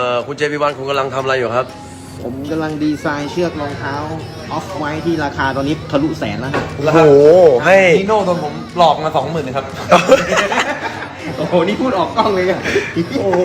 เออคุณเจพีวันคุณกำลังทำอะไรอยู่ครับ ผมกำลังดีไซน์เชือกรองเท้าออฟไว้ที่ราคาตอนนี้ทะลุแสนแล้วครับ โอ้โห ให้ นิโน่โดนผมหลอกมาสองหมื่นครับ โอ้โห นี่พูดออกกล้องเลยอะ โอ้โห